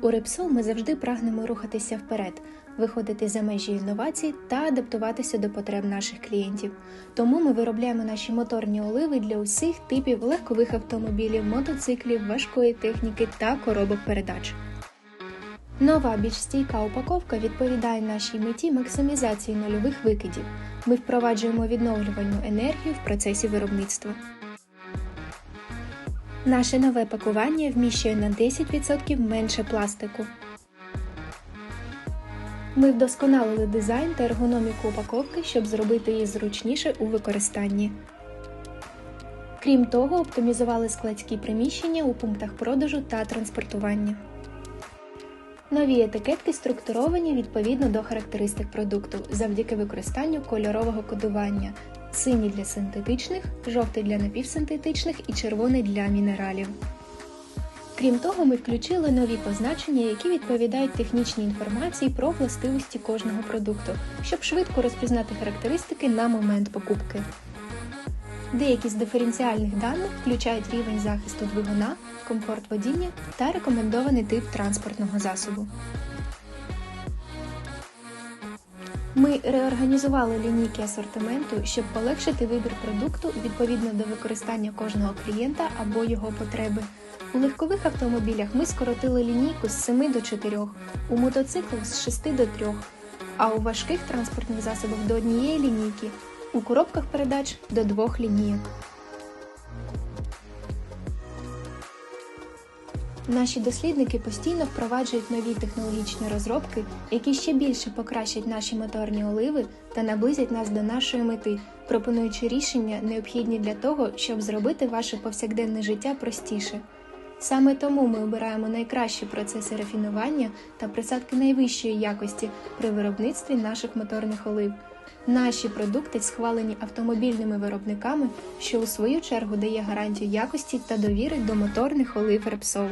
У Repsol ми завжди прагнемо рухатися вперед, виходити за межі інновацій та адаптуватися до потреб наших клієнтів. Тому ми виробляємо наші моторні оливи для усіх типів легкових автомобілів, мотоциклів, важкої техніки та коробок передач. Нова більш стійка упаковка відповідає нашій меті максимізації нульових викидів. Ми впроваджуємо відновлювальну енергію в процесі виробництва. Наше нове пакування вміщує на 10% менше пластику. Ми вдосконалили дизайн та ергономіку упаковки, щоб зробити її зручніше у використанні. Крім того, оптимізували складські приміщення у пунктах продажу та транспортування. Нові етикетки структуровані відповідно до характеристик продукту завдяки використанню кольорового кодування синій для синтетичних, жовтий для напівсинтетичних і червоний для мінералів. Крім того, ми включили нові позначення, які відповідають технічній інформації про властивості кожного продукту, щоб швидко розпізнати характеристики на момент покупки. Деякі з диференціальних даних включають рівень захисту двигуна, комфорт водіння та рекомендований тип транспортного засобу. Ми реорганізували лінійки асортименту, щоб полегшити вибір продукту відповідно до використання кожного клієнта або його потреби. У легкових автомобілях ми скоротили лінійку з 7 до 4, у мотоциклах з 6 до 3, а у важких транспортних засобах до однієї лінійки, у коробках передач до двох лінійок. Наші дослідники постійно впроваджують нові технологічні розробки, які ще більше покращать наші моторні оливи та наблизять нас до нашої мети, пропонуючи рішення, необхідні для того, щоб зробити ваше повсякденне життя простіше. Саме тому ми обираємо найкращі процеси рафінування та присадки найвищої якості при виробництві наших моторних олив. Наші продукти схвалені автомобільними виробниками, що у свою чергу дає гарантію якості та довіри до моторних олив Repsol.